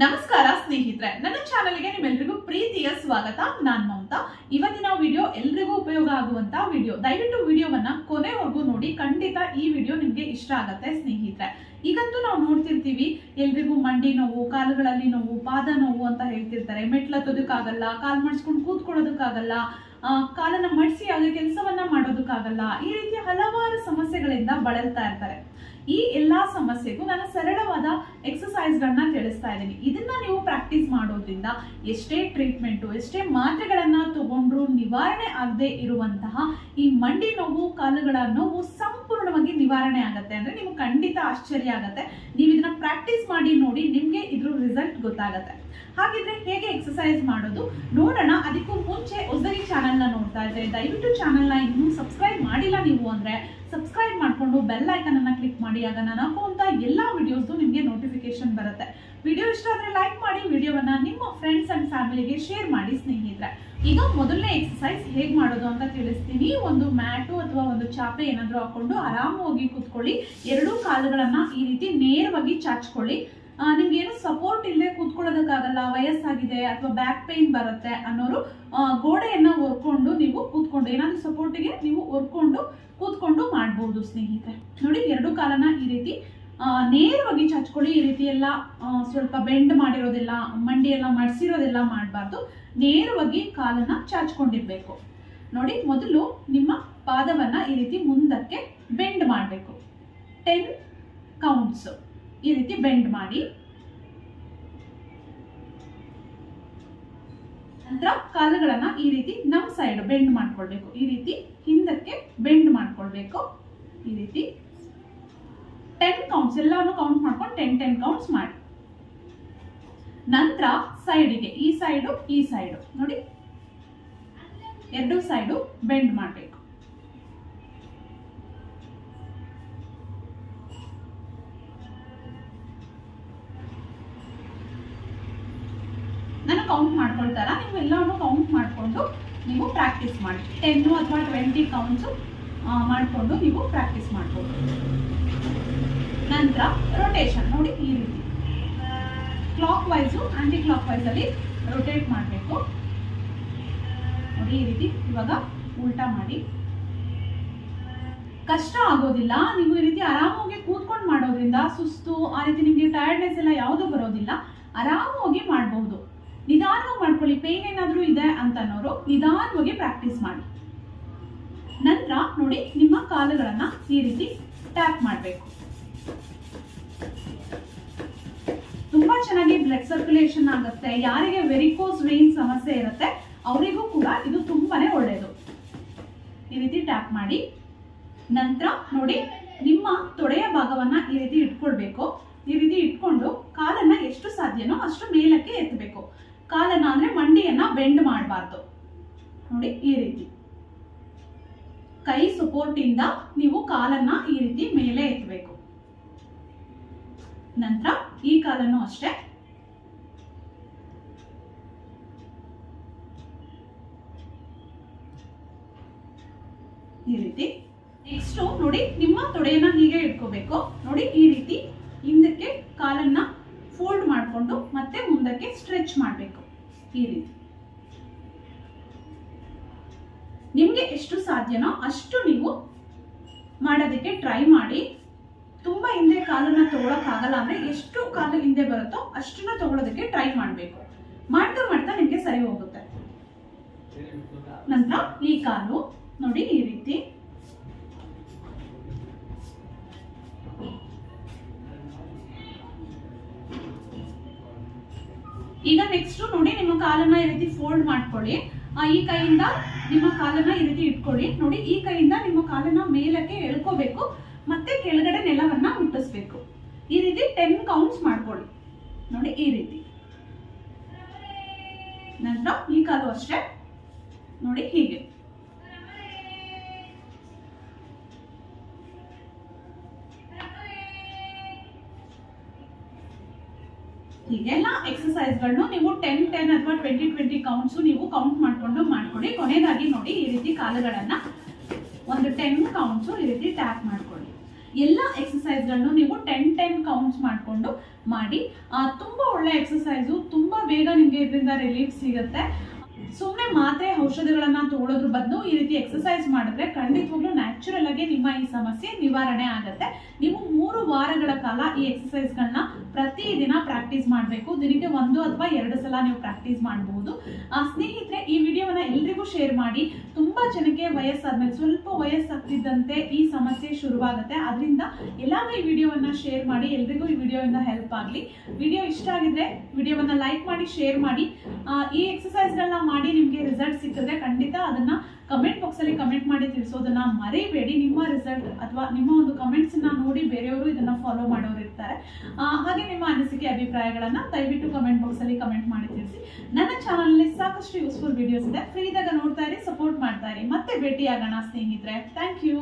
ನಮಸ್ಕಾರ ಸ್ನೇಹಿತರೆ, ನನ್ನ ಚಾನೆಲ್ಗೆ ನಿಮ್ಮೆಲ್ರಿಗೂ ಪ್ರೀತಿಯ ಸ್ವಾಗತ. ನಾನ್ ಮಮತಾ. ಇವತ್ತಿನ ವಿಡಿಯೋ ಎಲ್ರಿಗೂ ಉಪಯೋಗ ಆಗುವಂತ ವಿಡಿಯೋ. ದಯವಿಟ್ಟು ವಿಡಿಯೋವನ್ನ ಕೊನೆವರೆಗೂ ನೋಡಿ, ಖಂಡಿತ ಈ ವಿಡಿಯೋ ನಿಮ್ಗೆ ಇಷ್ಟ ಆಗತ್ತೆ ಸ್ನೇಹಿತರೆ. ಈಗಂತೂ ನಾವು ನೋಡ್ತಿರ್ತೀವಿ, ಎಲ್ರಿಗೂ ಮಂಡಿ ನೋವು, ಕಾಲುಗಳಲ್ಲಿ ನೋವು, ಪಾದ ನೋವು ಅಂತ ಹೇಳ್ತಿರ್ತಾರೆ. ಮೆಟ್ಲತ್ತೋದಕ್ಕಾಗಲ್ಲ ಕಾಲ್ ಮಾಡಿಸ್ಕೊಂಡು ಕೂತ್ಕೊಳ್ಳೋದಕ್ಕಾಗಲ್ಲ ಕಾಲನ್ನ ಮಡಿಸಿ ಆಗ ಕೆಲಸವನ್ನ ಮಾಡೋದಕ್ಕಾಗಲ್ಲ, ಈ ರೀತಿಯ ಹಲವಾರು ಸಮಸ್ಯೆಗಳಿಂದ ಬಳಲ್ತಾ ಇರ್ತಾರೆ. ಈ ಎಲ್ಲಾ ಸಮಸ್ಯೆಗೂ ನಾನು ಸರಳವಾದ ಎಕ್ಸಸೈಸ್ ಗಳನ್ನ ತಿಳಿಸ್ತಾ ಇದ್ದೀನಿ. ಇದನ್ನ ನೀವು ಪ್ರಾಕ್ಟೀಸ್ ಮಾಡೋದ್ರಿಂದ ಎಷ್ಟೇ ಟ್ರೀಟ್ಮೆಂಟು ಎಷ್ಟೇ ಮಾತ್ರೆಗಳನ್ನ ತಗೊಂಡ್ರು ನಿವಾರಣೆ ಆಗದೆ ಇರುವಂತಹ ಈ ಮಂಡಿ ನೋವು, ಕಾಲುಗಳ ನೋವು ಸಂಪೂರ್ಣವಾಗಿ ನಿವಾರಣೆ ಆಗುತ್ತೆ. ಅಂದ್ರೆ ನಿಮ್ಗೆ ಖಂಡಿತ ಆಶ್ಚರ್ಯ ಆಗತ್ತೆ. ನೀವು ಇದನ್ನ ಪ್ರಾಕ್ಟೀಸ್ ಮಾಡಿ ನೋಡಿ ನಿಮ್ಗೆ ಇದ್ರ ರಿಸಲ್ಟ್ ಗೊತ್ತಾಗತ್ತೆ. ಹಾಗಿದ್ರೆ ಹೇಗೆ ಎಕ್ಸಸೈಸ್ ಮಾಡೋದು? ನೋಡೋಣ. ಅದಕ್ಕೂ ಮುಂಚೆ ಹೊಸದಾಗಿ ಚಾನೆಲ್ನ ನೋಡ್ತಾ ಇದ್ರೆ, ದಯವಿಟ್ಟು ಚಾನೆಲ್ನ ಇನ್ನೂ ಸಬ್ಸ್ಕ್ರೈಬ್ ಮಾಡಿಲ್ಲ ನೀವು ಅಂದ್ರೆ ಸಬ್ಸ್ಕ್ರೈಬ್ ಮಾಡ್ಕೊಂಡು ಬೆಲ್ ಐಕನ್ ಅನ್ನ ಕ್ಲಿಕ್ ಮಾಡಿ ಆಗ ನಾನು ಹಾಕುವಂತ ಎಲ್ಲಾ ವಿಡಿಯೋಸ್ ನಿಮಗೆ ನೋಟಿಫಿಕೇಶನ್ ಬರುತ್ತೆ. ವಿಡಿಯೋ ಇಷ್ಟ ಆದರೆ ಲೈಕ್ ಮಾಡಿ, ವಿಡಿಯೋವನ್ನ ನಿಮ್ಮ ಫ್ರೆಂಡ್ಸ್ ಅಂಡ್ ಫ್ಯಾಮಿಲಿಗೆ ಶೇರ್ ಮಾಡಿ ಸ್ನೇಹಿತರೆ. ಈಗ ಮೊದಲನೇ ಎಕ್ಸಸೈಸ್ ಹೇಗ್ ಮಾಡೋದು ಅಂತ ತಿಳಿಸ್ತೀನಿ. ಒಂದು ಮ್ಯಾಟು ಅಥವಾ ಒಂದು ಚಾಪೆ ಏನಾದರೂ ಹಾಕೊಂಡು ಆರಾಮವಾಗಿ ಕೂತ್ಕೊಳ್ಳಿ. ಎರಡೂ ಕಾಲುಗಳನ್ನ ಈ ರೀತಿ ನೇರವಾಗಿ ಚಾಚ್ಕೊಳ್ಳಿ. ನಿಮ್ಗೆ ಏನು ಸಪೋರ್ಟ್ ಇಲ್ಲದೆ ಕೂತ್ಕೊಳ್ಳೋದಕ್ಕಾಗಲ್ಲ, ವಯಸ್ಸಾಗಿದೆ ಅಥವಾ ಬ್ಯಾಕ್ ಪೇನ್ ಬರುತ್ತೆ ಅನ್ನೋರು ಗೋಡೆಯನ್ನ ಒರ್ಕೊಂಡು ನೀವು ಕೂತ್ಕೊಂಡು, ಏನಾದರೂ ಸಪೋರ್ಟಿಗೆ ನೀವು ಒರ್ಕೊಂಡು ಕೂತ್ಕೊಂಡು ಮಾಡ್ಬೋದು ಸ್ನೇಹಿತರೆ. ನೋಡಿ, ಎರಡು ಕಾಲನ ಈ ರೀತಿ ನೇರವಾಗಿ ಚಾಚ್ಕೊಳ್ಳಿ ಈ ರೀತಿ ಎಲ್ಲ ಸ್ವಲ್ಪ ಬೆಂಡ್ ಮಾಡಿರೋದಿಲ್ಲ ಮಂಡಿ ಎಲ್ಲ ಮಡಿಸಿರೋದೆಲ್ಲ ಮಾಡಬಾರ್ದು. ನೇರವಾಗಿ ಕಾಲನ್ನ ಚಾಚ್ಕೊಂಡಿರ್ಬೇಕು. ನೋಡಿ, ಮೊದಲು ನಿಮ್ಮ ಪಾದವನ್ನ ಈ ರೀತಿ ಮುಂದಕ್ಕೆ ಬೆಂಡ್ ಮಾಡಬೇಕು. ಟೆನ್ ಕೌಂಟ್ಸ್ ಈ ರೀತಿ ಬೆಂಡ್ ಮಾಡಿ. ನಂತರ ಕಾಲುಗಳನ್ನ ಈ ರೀತಿ ನಮ್ಮ ಸೈಡ್ ಬೆಂಡ್ ಮಾಡ್ಕೊಳ್ಬೇಕು. ಈ ರೀತಿ ಹಿಂದಕ್ಕೆ ಬೆಂಡ್ ಮಾಡ್ಕೊಳ್ಬೇಕು. ಈ ರೀತಿ ಟೆನ್ ಕೌಂಟ್ಸ್ ಎಲ್ಲವನ್ನು ಕೌಂಟ್ ಮಾಡ್ಕೊಂಡು ಟೆನ್ ಟೆನ್ ಕೌಂಟ್ಸ್ ಮಾಡಿ. ನಂತರ ಸೈಡಿಗೆ ಈ ಸೈಡು ಈ ಸೈಡು ನೋಡಿ. ಎರಡು ಸೈಡು ಬೆಂಡ್ ಮಾಡಬೇಕು. ನಾನು ಕೌಂಟ್ ಮಾಡ್ಕೊಳ್ತಾರ ನೀವು ಎಲ್ಲವನ್ನು ಕೌಂಟ್ ಮಾಡಿಕೊಂಡು ನೀವು ಪ್ರಾಕ್ಟೀಸ್ ಮಾಡಿ. ಟೆನ್ನು ಅಥವಾ ಟ್ವೆಂಟಿ ಕೌಂಟ್ಸು ಮಾಡಿಕೊಂಡು ನೀವು ಪ್ರಾಕ್ಟೀಸ್ ಮಾಡ್ಬೋದು. ನಂತರ ರೊಟೇಷನ್ ನೋಡಿ ಈ ರೀತಿ. ಕ್ಲಾಕ್ ವೈಸು ಆ್ಯಂಟಿ ಕ್ಲಾಕ್ ವೈಸಲ್ಲಿ ರೊಟೇಟ್ ಮಾಡಬೇಕು. ನೋಡಿ ಈ ರೀತಿ. ಇವಾಗ ಉಲ್ಟಾ ಮಾಡಿ. ಕಷ್ಟ ಆಗೋದಿಲ್ಲ. ನೀವು ಈ ರೀತಿ ಆರಾಮಾಗಿ ಕೂತ್ಕೊಂಡು ಮಾಡೋದ್ರಿಂದ ಸುಸ್ತು, ಆ ರೀತಿ ನಿಮಗೆ ಟಯರ್ಡ್ನೆಸ್ ಎಲ್ಲ ಯಾವುದೂ ಬರೋದಿಲ್ಲ. ಆರಾಮಾಗಿ ಮಾಡಬಹುದು ನಿಧಾನವಾಗಿ ಮಾಡ್ಕೊಳ್ಳಿ. ಪೇನ್ ಏನಾದರೂ ಇದೆ ಅಂತ ಅನ್ನೋರು ನಿಧಾನವಾಗಿ ಪ್ರಾಕ್ಟೀಸ್ ಮಾಡಿ. ನಂತರ ನೋಡಿ ನಿಮ್ಮ ಕಾಲುಗಳನ್ನು ಈ ರೀತಿ ಟ್ಯಾಪ್ ಮಾಡಬೇಕು ತುಂಬಾ ಚೆನ್ನಾಗಿ ಬ್ಲಡ್ ಸರ್ಕ್ಯುಲೇಷನ್ ಆಗುತ್ತೆ, ಯಾರಿಗೆ ವೆರಿಕೋಸ್ ವೇನ್ ಸಮಸ್ಯೆ ಇರುತ್ತೆ, ಅವರಿಗೂ ಕೂಡ ಇದು ತುಂಬಾನೇ ಒಳ್ಳೆಯದು ಈ ರೀತಿ ಟ್ಯಾಪ್ ಮಾಡಿ, ನಂತರ ನೋಡಿ ನಿಮ್ಮ ತೊಡೆಯ ಭಾಗವನ್ನ ಈ ರೀತಿ ಇಟ್ಕೊಳ್ಬೇಕು. ಈ ರೀತಿ ಇಟ್ಕೊಂಡು ಕಾಲನ್ನ ಎಷ್ಟು ಸಾಧ್ಯನೋ ಅಷ್ಟು ಮೇಲಕ್ಕೆ ಎತ್ತಬೇಕು. ಕಾಲನ್ನ ಅಂದ್ರೆ ಮಂಡಿಯನ್ನ ಬೆಂಡ್ ಮಾಡಬಾರ್ದು. ನೋಡಿ ಈ ರೀತಿ. ಕೈ ಸಪೋರ್ಟ್ ಇಂದ ನೀವು ಕಾಲನ್ನ ಈ ರೀತಿ ಮೇಲೆ ಎತ್ತಬೇಕು. ನಂತರ ಈ ಕಾಲನ್ನು ಅಷ್ಟೇ. ಈ ರೀತಿ. ನೆಕ್ಸ್ಟ್ ನೋಡಿ, ನಿಮ್ಮ ತೊಡೆಯನ್ನ ಹೀಗೆ ಇಟ್ಕೋಬೇಕು. ನೋಡಿ, ಈ ರೀತಿ ಹಿಂದಕ್ಕೆ ಕಾಲನ್ನ ಫೋಲ್ಡ್ ಮಾಡಿಕೊಂಡು ಮತ್ತೆ ಮುಂದಕ್ಕೆ ಸ್ಟ್ರೆಚ್ ಮಾಡಬೇಕು. ಈ ರೀತಿ. ನಿಮ್ಗೆ ಎಷ್ಟು ಸಾಧ್ಯನೋ ಅಷ್ಟು ನೀವು ಮಾಡೋದಕ್ಕೆ ಟ್ರೈ ಮಾಡಿ. ಕಾಲನ್ನ ತಗೊಳಕ್ಕಾಗಲ್ಲ ಅಂದ್ರೆ ಎಷ್ಟು ಕಾಲು ಹಿಂದೆ ಬರುತ್ತೋ ಅಷ್ಟನ್ನ ತಗೊಳೋದಕ್ಕೆ ಟ್ರೈ ಮಾಡಬೇಕು. ಮಾಡ್ತಾ ಮಾಡ್ತಾ ನಿಮ್ಗೆ ಸರಿ ಹೋಗುತ್ತೆ. ನಂತರ ಈ ಕಾಲು ನೋಡಿ ಈ ರೀತಿ. ಈಗ ನೆಕ್ಸ್ಟ್ ನೋಡಿ ನಿಮ್ಮ ಕಾಲನ್ನ ಈ ರೀತಿ ಫೋಲ್ಡ್ ಮಾಡ್ಕೊಳ್ಳಿ. ಈ ಕೈಯಿಂದ ನಿಮ್ಮ ಕಾಲನ್ನ ಈ ರೀತಿ ಇಟ್ಕೊಳ್ಳಿ. ನೋಡಿ ಈ ಕೈಯಿಂದ ನಿಮ್ಮ ಕಾಲನ್ನ ಮೇಲಕ್ಕೆ ಎಳ್ಕೋಬೇಕು. ಮತ್ತೆ ಕೆಳಗಡೆ ನೆಲವನ್ನ ಟೆನ್ ಕೌಂಟ್ಸ್ ಮಾಡ್ಕೊಳ್ಳಿ. ನೋಡಿ ಈ ರೀತಿ. ನಂತರ ಈ ಕಾಲು ಅಷ್ಟೇ. ನೋಡಿ ಹೀಗೆ. ಹೀಗೆಲ್ಲ ಎಕ್ಸಸೈಸ್ಗಳನ್ನು ನೀವು ಟೆನ್ ಟೆನ್ ಅಥವಾ ಟ್ವೆಂಟಿ ಟ್ವೆಂಟಿ ಕೌಂಟ್ಸು ನೀವು ಕೌಂಟ್ ಮಾಡಿಕೊಂಡು ಮಾಡ್ಕೊಳ್ಳಿ. ಕೊನೆಯದಾಗಿ ನೋಡಿ ಈ ರೀತಿ ಕಾಲುಗಳನ್ನ ಒಂದು ಟೆನ್ ಕೌಂಟ್ಸು ಈ ರೀತಿ ಟ್ಯಾಪ್ ಮಾಡ್ಕೊಳ್ಳಿ. ಎಲ್ಲ ಎಕ್ಸಸೈಸ್ಗಳನ್ನು ನೀವು ಟೆನ್ ಟೆನ್ ಕೌಂಟ್ಸ್ ಮಾಡಿಕೊಂಡು ಮಾಡಿ. ತುಂಬ ಒಳ್ಳೆ ಎಕ್ಸಸೈಸು ತುಂಬಾ ಬೇಗ ನಿಮಗೆ ಇದರಿಂದ ರಿಲೀಫ್ ಸಿಗುತ್ತೆ. ಸುಮ್ಮನೆ ಮಾತ್ರೆ ಔಷಧಿಗಳನ್ನು ತಗೊಳ್ಳೋದ್ರ ಬದಲು ಈ ರೀತಿ ಎಕ್ಸಸೈಸ್ ಮಾಡಿದ್ರೆ ಖಂಡಿತವಾಗ್ಲೂ ನ್ಯಾಚುರಲ್ ಆಗಿ ನಿಮ್ಮ ಈ ಸಮಸ್ಯೆ ನಿವಾರಣೆ ಆಗುತ್ತೆ. ನೀವು ವಾರಗಳ ಕಾಲ ಈ ಎಕ್ಸಸೈಸ್ಗಳನ್ನ ಪ್ರತಿದಿನ ಪ್ರಾಕ್ಟೀಸ್ ಮಾಡಬೇಕು. ದಿನಕ್ಕೆ ಒಂದು ಅಥವಾ ಎರಡು ಸಲ ನೀವು ಪ್ರಾಕ್ಟೀಸ್ ಮಾಡಬಹುದು ಸ್ನೇಹಿತರೆ, ಈ ವಿಡಿಯೋವನ್ನ ಎಲ್ರಿಗೂ ಶೇರ್ ಮಾಡಿ. ತುಂಬಾ ಜನಕ್ಕೆ ವಯಸ್ಸಾದ್ಮೇಲೆ, ಸ್ವಲ್ಪ ವಯಸ್ಸಾಗ್ತಿದ್ದಂತೆ ಈ ಸಮಸ್ಯೆ ಶುರುವಾಗುತ್ತೆ. ಅದರಿಂದ ಎಲ್ಲರೂ ಈ ವಿಡಿಯೋವನ್ನ ಶೇರ್ ಮಾಡಿ, ಎಲ್ರಿಗೂ ಈ ವಿಡಿಯೋಯಿಂದ ಹೆಲ್ಪ್ ಆಗಲಿ. ವಿಡಿಯೋ ಇಷ್ಟ ಆಗಿದ್ರೆ ವಿಡಿಯೋವನ್ನ ಲೈಕ್ ಮಾಡಿ ಶೇರ್ ಮಾಡಿ. ಈ ಎಕ್ಸಸೈಸ್ಗಳನ್ನ ಮಾಡಿ ನಿಮಗೆ ರಿಸಲ್ಟ್ ಸಿಕ್ಕಿದ್ರೆ ಖಂಡಿತ ಅದನ್ನ ಕಮೆಂಟ್ ಬಾಕ್ಸ್ ಅಲ್ಲಿ ಕಮೆಂಟ್ ಮಾಡಿ ತಿಳಿಸೋದನ್ನ ಮರಿಬೇಡಿ. ನಿಮ್ಮ ರಿಸಲ್ಟ್ ಅಥವಾ ನಿಮ್ಮ ಒಂದು ಕಮೆಂಟ್ಸ್ನ ನೋಡಿ ಬೇರೆಯವರು ಇದನ್ನ ಫಾಲೋ ಮಾಡೋರು ಇರ್ತಾರೆ. ಹಾಗೆ ನಿಮ್ಮ ಅನಿಸಿಕೆ, ಅಭಿಪ್ರಾಯಗಳನ್ನು ದಯವಿಟ್ಟು ಕಮೆಂಟ್ ಬಾಕ್ಸ್ ಅಲ್ಲಿ ಕಮೆಂಟ್ ಮಾಡಿ ತಿಳಿಸಿ. ನನ್ನ ಚಾನಲ್ ಅಲ್ಲಿ ಸಾಕಷ್ಟು ಯೂಸ್ಫುಲ್ ವಿಡಿಯೋಸ್ ಇದೆ. ಫ್ರೀ ಇದ್ದಾಗ ನೋಡ್ತಾ ಇರಿ ಸಪೋರ್ಟ್ ಮಾಡ್ತಾ ಇರಿ. ಮತ್ತೆ ಭೇಟಿ ಆಗೋಣ ಸ್ನೇಹಿತರೆ. Thank you